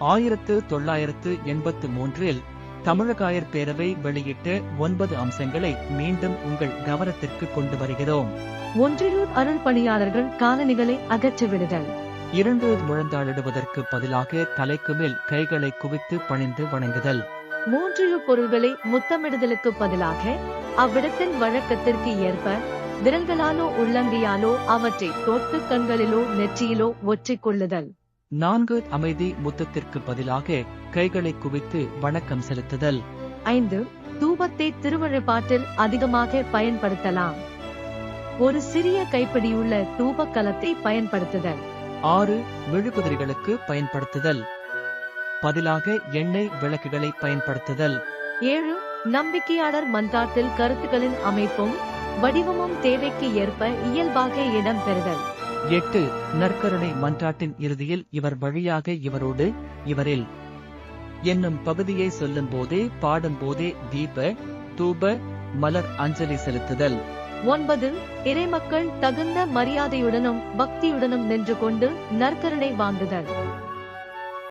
ஆயிரத்து தொள்ளாயிரத்து எண்பத்து மூன்றில் தமிழகாயர் பேரவை வெளியிட்ட ஒன்பது அம்சங்களை மீண்டும் உங்கள் கவனத்திற்கு கொண்டு வருகிறோம். ஒன்றிலூர் அருள் பணியாளர்கள் காலணிகளை அகற்றிவிடுதல் இரண்டு முழந்தாளிடுவதற்கு பதிலாக தலைக்கு மேல் கைகளை குவித்து பணிந்து வணங்குதல். மூன்றிலூர் பொருள்களை முத்தமிடுதலுக்கு பதிலாக அவ்விடத்தின் வழக்கத்திற்கு ஏற்ப விரல்களாலோ உள்ளங்கையாலோ அவற்றை தொட்டு கண்களிலோ நெற்றியிலோ ஒற்றிக் கொள்ளுதல். நான்கு அமைதி முத்தத்திற்கு பதிலாக கைகளை குவித்து வணக்கம் செலுத்துதல். ஐந்து தூபத்தை திருவழிபாட்டில் அதிகமாக பயன்படுத்தலாம். ஒரு சிறிய கைப்பிடியுள்ள தூபக் கலத்தை பயன்படுத்துதல். ஆறு மெழுகுதிரிகளுக்கு பயன்படுத்துதல். பதிலாக எண்ணெய் விளக்குகளை பயன்படுத்துதல். ஏழு நம்பிக்கையாளர் மன்றாட்டில் கருத்துக்களின் அமைப்பும் வடிவமும் தேவைக்கு ஏற்ப இயல்பாக இடம் பெறுதல். எட்டு நற்கருணை மன்றாட்டின் இறுதியில் இவர் வழியாக இவரோடு இவரில் என்னும் பகுதியை சொல்லும் போதே பாடும் போதே தீப தூப மலர் அஞ்சலி செலுத்துதல். ஒன்பது இறைமக்கள் தகுந்த மரியாதையுடனும் பக்தியுடனும் நின்று கொண்டு நற்கருணை வாங்குதல்.